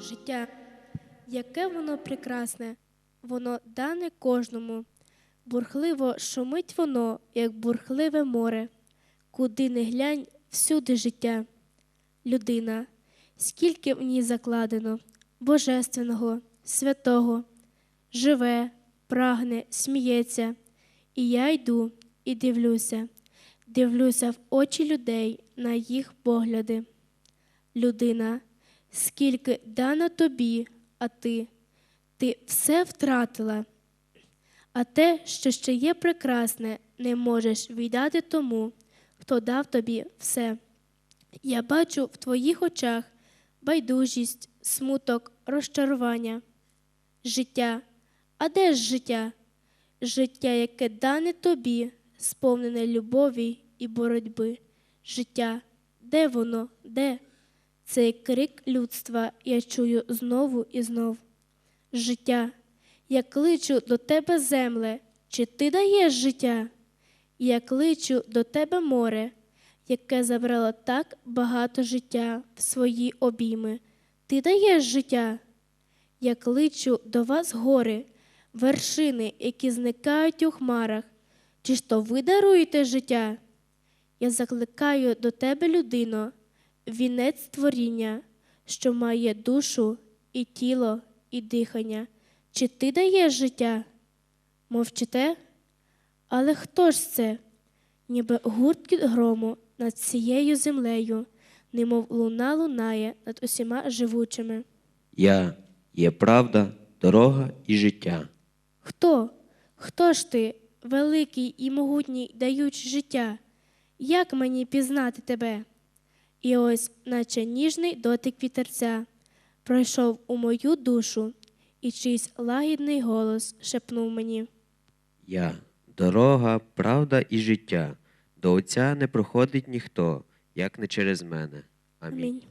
Життя, яке воно прекрасне, воно дане кожному. Бурхливо шумить воно, як бурхливе море. Куди не глянь, всюди життя. Людина, скільки в ній закладено, божественного, святого, живе, прагне, сміється. І я йду і дивлюся, дивлюся в очі людей на їх погляди. Людина, скільки дано тобі, а ти, ти все втратила. А те, що ще є прекрасне, не можеш віддати тому, хто дав тобі все. Я бачу в твоїх очах байдужість, смуток, розчарування. Життя. А де ж життя? Життя, яке дане тобі, сповнене любові і боротьби. Життя. Де воно? Де? Цей крик людства я чую знову і знов. Життя. Я кличу до тебе земле, чи ти даєш життя? Я кличу до тебе море, яке забрало так багато життя в свої обійми. Ти даєш життя. Я кличу до вас гори, вершини, які зникають у хмарах. Чи ж то ви даруєте життя? Я закликаю до тебе, людино, вінець творіння, що має душу і тіло, і дихання. Чи ти даєш життя? Мовчите? Але хто ж це? Ніби гурткіт грому над цією землею, немов луна лунає над усіма живучими. Я є правда, дорога і життя. Хто? Хто ж ти, великий і могутній, даючи життя? Як мені пізнати тебе? І ось, наче ніжний дотик вітерця, пройшов у мою душу, і чийсь лагідний голос шепнув мені. Я дорога, правда і життя. До Отця не проходить ніхто, як не через мене. Амінь. Амінь.